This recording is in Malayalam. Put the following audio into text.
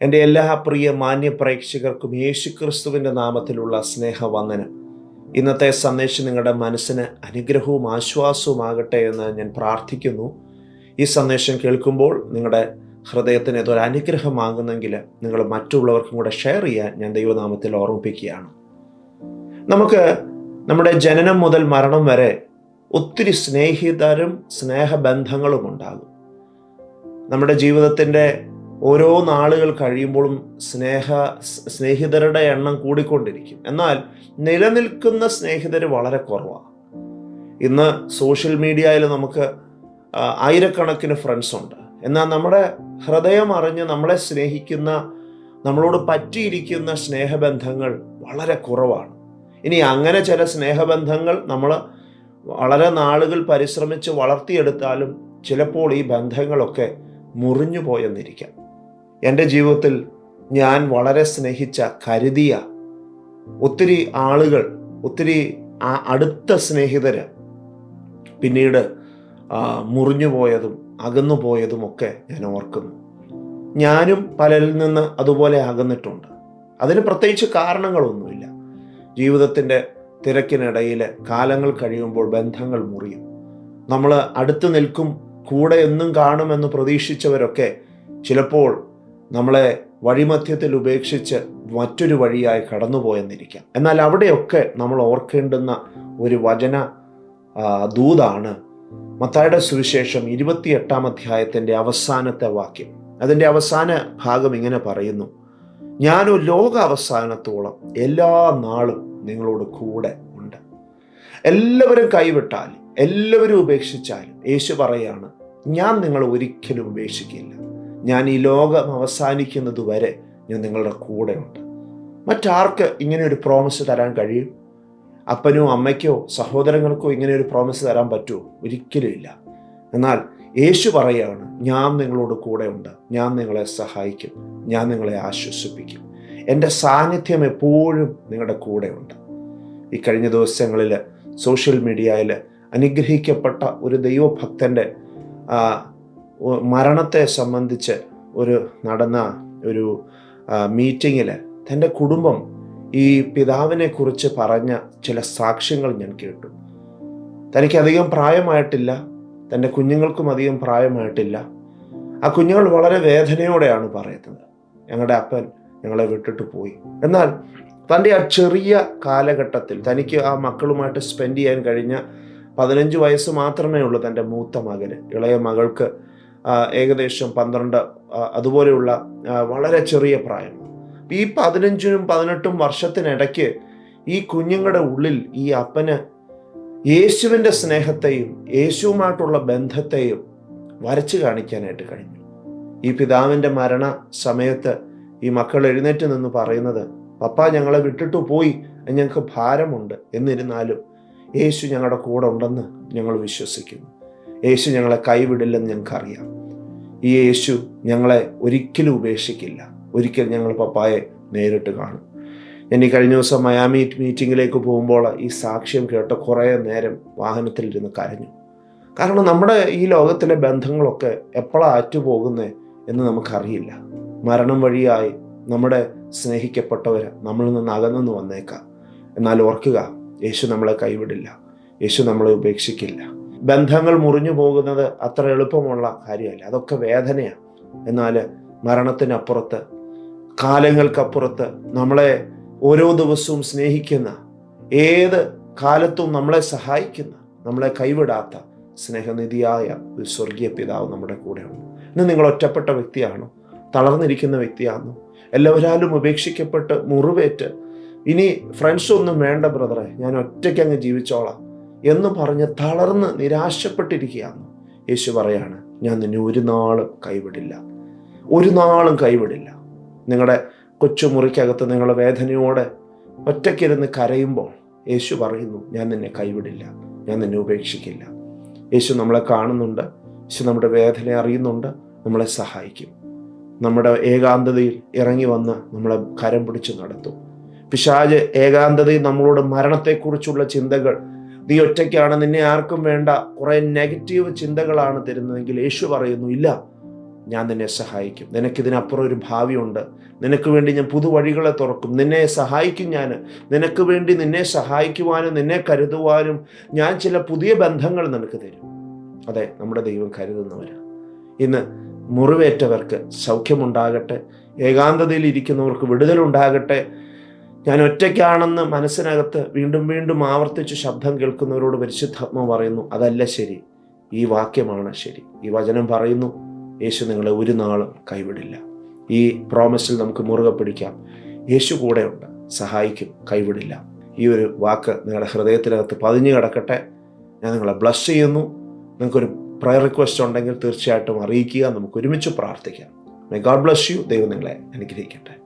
എന്റെ എല്ലാ പ്രിയ മാന്യ പ്രേക്ഷകർക്കും യേശുക്രിസ്തുവിന്റെ നാമത്തിലുള്ള സ്നേഹവന്ദനം. ഇന്നത്തെ സന്ദേശം നിങ്ങളുടെ മനസ്സിന് അനുഗ്രഹവും ആശ്വാസവുമാകട്ടെ എന്ന് ഞാൻ പ്രാർത്ഥിക്കുന്നു. ഈ സന്ദേശം കേൾക്കുമ്പോൾ നിങ്ങളുടെ ഹൃദയത്തിന് ഇതൊരു അനുഗ്രഹമാകുന്നെങ്കിൽ നിങ്ങൾ മറ്റുള്ളവർക്കും കൂടെ ഷെയർ ചെയ്യാൻ ഞാൻ ദൈവനാമത്തിൽ ഓർമ്മിപ്പിക്കുകയാണ്. നമുക്ക് നമ്മുടെ ജനനം മുതൽ മരണം വരെ ഒത്തിരി സ്നേഹിതരും സ്നേഹബന്ധങ്ങളും ഉണ്ടാകും. നമ്മുടെ ജീവിതത്തിന്റെ ഓരോ നാളുകൾ കഴിയുമ്പോഴും സ്നേഹ സ്നേഹിതരുടെ എണ്ണം കൂടിക്കൊണ്ടിരിക്കും. എന്നാൽ നിലനിൽക്കുന്ന സ്നേഹിതർ വളരെ കുറവാണ് ഇന്ന് സോഷ്യൽ മീഡിയയിൽ നമുക്ക് ആയിരക്കണക്കിന് ഫ്രണ്ട്സ് ഉണ്ട്. എന്നാൽ നമ്മുടെ ഹൃദയം അറിഞ്ഞ് നമ്മളെ സ്നേഹിക്കുന്ന നമ്മളോട് പറ്റിയിരിക്കുന്ന സ്നേഹബന്ധങ്ങൾ വളരെ കുറവാണ്. ഇനി അങ്ങനെ ചില സ്നേഹബന്ധങ്ങൾ നമ്മൾ വളരെ നാളുകൾ പരിശ്രമിച്ച് വളർത്തിയെടുത്താലും ചിലപ്പോൾ ഈ ബന്ധങ്ങളൊക്കെ മുറിഞ്ഞു പോയെന്നിരിക്കാം എന്റെ ജീവിതത്തിൽ ഞാൻ വളരെ സ്നേഹിച്ച കരുതിയ ഒത്തിരി ആളുകൾ ഒത്തിരി ആ- അടുത്ത സ്നേഹിതര് പിന്നീട് മുറിഞ്ഞു പോയതും അകന്നു പോയതും ഒക്കെ ഞാൻ ഓർക്കുന്നു. ഞാനും പലരിൽ നിന്ന് അതുപോലെ അകന്നിട്ടുണ്ട്. അതിന് പ്രത്യേകിച്ച് കാരണങ്ങളൊന്നുമില്ല. ജീവിതത്തിന്റെ തിരക്കിനിടയിൽ കാലങ്ങൾ കഴിയുമ്പോൾ ബന്ധങ്ങൾ മുറിയും. നമ്മൾ അടുത്ത് നിൽക്കും കൂടെ എന്നും കാണുമെന്ന് പ്രതീക്ഷിച്ചവരൊക്കെ ചിലപ്പോൾ നമ്മളെ വഴിമധ്യത്തിൽ ഉപേക്ഷിച്ച് മറ്റൊരു വഴിയായി കടന്നുപോയെന്നിരിക്കാം. എന്നാൽ അവിടെയൊക്കെ നമ്മൾ ഓർക്കേണ്ടുന്ന ഒരു വചന ദൂതാണ് മത്തായുടെ സുവിശേഷം ഇരുപത്തിയെട്ടാം അധ്യായത്തിന്റെ അവസാനത്തെ വാക്യം. അതിന്റെ അവസാന ഭാഗം ഇങ്ങനെ പറയുന്നു ഞാനോ ലോക അവസാനത്തോളം എല്ലാ നാളും നിങ്ങളോട് കൂടെ ഉണ്ട്. എല്ലാവരും കൈവിട്ടാലും എല്ലാവരും ഉപേക്ഷിച്ചാലും യേശു പറയാണ് ഞാൻ നിങ്ങളെ ഒരിക്കലും ഉപേക്ഷിക്കില്ല. ഞാൻ ഈ ലോകം അവസാനിക്കുന്നത് വരെ ഞാൻ നിങ്ങളുടെ കൂടെയുണ്ട്. മറ്റാർക്ക് ഇങ്ങനെ ഒരു പ്രോമിസ് തരാൻ കഴിയും? അപ്പനോ അമ്മയ്ക്കോ സഹോദരങ്ങൾക്കോ ഇങ്ങനെ ഒരു പ്രോമിസ് തരാൻ പറ്റുമോ? ഒരിക്കലും ഇല്ല. എന്നാൽ യേശു പറയുകയാണ് ഞാൻ നിങ്ങളോട് കൂടെയുണ്ട്. ഞാൻ നിങ്ങളെ സഹായിക്കും. ഞാൻ നിങ്ങളെ ആശ്വസിപ്പിക്കും. എന്റെ സാന്നിധ്യം എപ്പോഴും നിങ്ങളുടെ കൂടെയുണ്ട്. ഈ കഴിഞ്ഞ ദിവസങ്ങളിൽ സോഷ്യൽ മീഡിയയിൽ അനുഗ്രഹിക്കപ്പെട്ട ഒരു ദൈവഭക്തന്റെ മരണത്തെ സംബന്ധിച്ച് ഒരു നടന്ന ഒരു മീറ്റിങ്ങിൽ തന്റെ കുടുംബം ഈ പിതാവിനെ കുറിച്ച് പറഞ്ഞ ചില സാക്ഷ്യങ്ങൾ ഞാൻ കേട്ടു. തനിക്ക് അധികം പ്രായമായിട്ടില്ല തന്റെ കുഞ്ഞുങ്ങൾക്കും അധികം പ്രായമായിട്ടില്ല. ആ കുഞ്ഞുങ്ങൾ വളരെ വേദനയോടെയാണ് പറയുന്നത്. ഞങ്ങളുടെ അപ്പൻ ഞങ്ങളെ വിട്ടിട്ട് പോയി. എന്നാൽ തന്റെ ആ ചെറിയ കാലഘട്ടത്തിൽ തനിക്ക് ആ മക്കളുമായിട്ട് സ്പെൻഡ് ചെയ്യാൻ കഴിഞ്ഞ പതിനഞ്ച് വയസ്സ് മാത്രമേ ഉള്ളൂ തന്റെ മൂത്ത മകന്. ഇളയ മകൾക്ക് ഏകദേശം പന്ത്രണ്ട് അതുപോലെയുള്ള വളരെ ചെറിയ പ്രായം. ഈ പതിനഞ്ചിനും പതിനെട്ടും വർഷത്തിനിടയ്ക്ക് ഈ കുഞ്ഞുങ്ങളുടെ ഉള്ളിൽ ഈ അപ്പന് യേശുവിന്റെ സ്നേഹത്തെയും യേശുവുമായിട്ടുള്ള ബന്ധത്തെയും വരച്ചു കാണിക്കാനായിട്ട് കഴിഞ്ഞു. ഈ പിതാവിന്റെ മരണ സമയത്ത് ഈ മക്കൾ എഴുന്നേറ്റ് നിന്ന് പറയുന്നത് പപ്പ ഞങ്ങളെ വിട്ടിട്ട് പോയി. ഞങ്ങൾക്ക് ഭാരമുണ്ട്. എന്നിരുന്നാലും യേശു ഞങ്ങളുടെ കൂടെ ഉണ്ടെന്ന് ഞങ്ങൾ വിശ്വസിക്കുന്നു. യേശു ഞങ്ങളെ കൈവിടില്ലെന്ന് ഞങ്ങൾക്കറിയാം. ഈ യേശു ഞങ്ങളെ ഒരിക്കലും ഉപേക്ഷിക്കില്ല. ഒരിക്കൽ ഞങ്ങൾ പപ്പായെ നേരിട്ട് കാണും. ഞാൻ ഈ കഴിഞ്ഞ ദിവസം മയാമി മീറ്റിങ്ങിലേക്ക് പോകുമ്പോൾ ഈ സാക്ഷ്യം കേട്ട കുറേ നേരം വാഹനത്തിലിരുന്ന് കരഞ്ഞു. കാരണം നമ്മുടെ ഈ ലോകത്തിലെ ബന്ധങ്ങളൊക്കെ എപ്പോഴാണ് അറ്റുപോകുന്നത് എന്ന് നമുക്കറിയില്ല. മരണം വഴിയായി നമ്മുടെ സ്നേഹിക്കപ്പെട്ടവർ നമ്മളിൽ നിന്ന് അകന്നു വന്നേക്കാം. എന്നാൽ ഓർക്കുക യേശു നമ്മളെ കൈവിടില്ല. യേശു നമ്മളെ ഉപേക്ഷിക്കില്ല. ബന്ധങ്ങൾ മുറിഞ്ഞു പോകുന്നത് അത്ര എളുപ്പമുള്ള കാര്യമല്ല. അതൊക്കെ വേദനയാണ്. എന്നാൽ മരണത്തിനപ്പുറത്ത് കാലങ്ങൾക്കപ്പുറത്ത് നമ്മളെ ഓരോ ദിവസവും സ്നേഹിക്കുന്ന ഏത് കാലത്തും നമ്മളെ സഹായിക്കുന്ന നമ്മളെ കൈവിടാത്ത സ്നേഹനിധിയായ ഒരു സ്വർഗീയ പിതാവ് നമ്മുടെ കൂടെയുണ്ട്. ഇന്ന് നിങ്ങൾ ഒറ്റപ്പെട്ട വ്യക്തിയാണോ? തളർന്നിരിക്കുന്ന വ്യക്തിയാണോ? എല്ലാവരാലും ഉപേക്ഷിക്കപ്പെട്ട് മുറിവേറ്റ്. ഇനി ഫ്രണ്ട്സ് ഒന്നും വേണ്ട ബ്രദറെ ഞാൻ ഒറ്റയ്ക്ക് അങ്ങ് ജീവിച്ചോളാം. എന്ന് പറഞ്ഞ് തളർന്ന് നിരാശപ്പെട്ടിരിക്കുകയാണ്. യേശു പറയാണ് ഞാൻ നിന്നെ ഒരു നാളും കൈവിടില്ല. ഒരു നാളും കൈവിടില്ല. നിങ്ങളുടെ കൊച്ചുമുറിക്കകത്ത് നിങ്ങളുടെ വേദനയോടെ ഒറ്റയ്ക്കിരുന്ന് കരയുമ്പോൾ യേശു പറയുന്നു ഞാൻ നിന്നെ കൈവിടില്ല. ഞാൻ നിന്നെ ഉപേക്ഷിക്കില്ല. യേശു നമ്മളെ കാണുന്നുണ്ട്. യേശു നമ്മുടെ വേദന അറിയുന്നുണ്ട്. നമ്മളെ സഹായിക്കും. നമ്മുടെ ഏകാന്തതയിൽ ഇറങ്ങി വന്ന് നമ്മളെ കരം പിടിച്ച് നടത്തും. പിശാജ് ഏകാന്തതയിൽ നമ്മളോട് മരണത്തെക്കുറിച്ചുള്ള ചിന്തകൾ നീ ഒറ്റയ്ക്കാണ് നിന്നെ ആർക്കും വേണ്ട. കുറെ നെഗറ്റീവ് ചിന്തകളാണ് തരുന്നതെങ്കിൽ യേശു പറയുന്നു ഇല്ല ഞാൻ നിന്നെ സഹായിക്കും. നിനക്കിതിനപ്പുറം ഒരു ഭാവിയുണ്ട്. നിനക്ക് വേണ്ടി ഞാൻ പുതുവഴികളെ തുറക്കും. നിന്നെ സഹായിക്കും ഞാൻ. നിനക്ക് വേണ്ടി നിന്നെ സഹായിക്കുവാനും നിന്നെ കരുതുവാനും ഞാൻ ചില പുതിയ ബന്ധങ്ങൾ നിനക്ക് തരും. അതെ നമ്മുടെ ദൈവം കരുതുന്നവരാണ് ഇന്ന് മുറിവേറ്റവർക്ക് സൗഖ്യമുണ്ടാകട്ടെ. ഏകാന്തതയിൽ ഇരിക്കുന്നവർക്ക് വിടുതലുണ്ടാകട്ടെ. ഞാൻ ഒറ്റയ്ക്കാണെന്ന് മനസ്സിനകത്ത് വീണ്ടും വീണ്ടും ആവർത്തിച്ച് ശബ്ദം കേൾക്കുന്നവരോട് പരിശുദ്ധാത്മ പറയുന്നു അതല്ല ശരി. ഈ വാക്യമാണ് ശരി. ഈ വചനം പറയുന്നു. യേശു നിങ്ങളെ ഒരു നാളും കൈവിടില്ല. ഈ പ്രോമിസിൽ നമുക്ക് മുറുകെ പിടിക്കാം. യേശു കൂടെയുണ്ട്. സഹായിക്കും. കൈവിടില്ല. ഈ ഒരു വാക്ക് നിങ്ങളുടെ ഹൃദയത്തിനകത്ത് പതിഞ്ഞു കിടക്കട്ടെ. ഞാൻ നിങ്ങളെ ബ്ലസ് ചെയ്യുന്നു. നിങ്ങൾക്കൊരു പ്രയർ റിക്വസ്റ്റ് ഉണ്ടെങ്കിൽ തീർച്ചയായിട്ടും അറിയിക്കുക. നമുക്ക് ഒരുമിച്ച് പ്രാർത്ഥിക്കാം. മൈ ഗോഡ് ബ്ലസ് യു ദൈവം നിങ്ങളെ അനുഗ്രഹിക്കട്ടെ.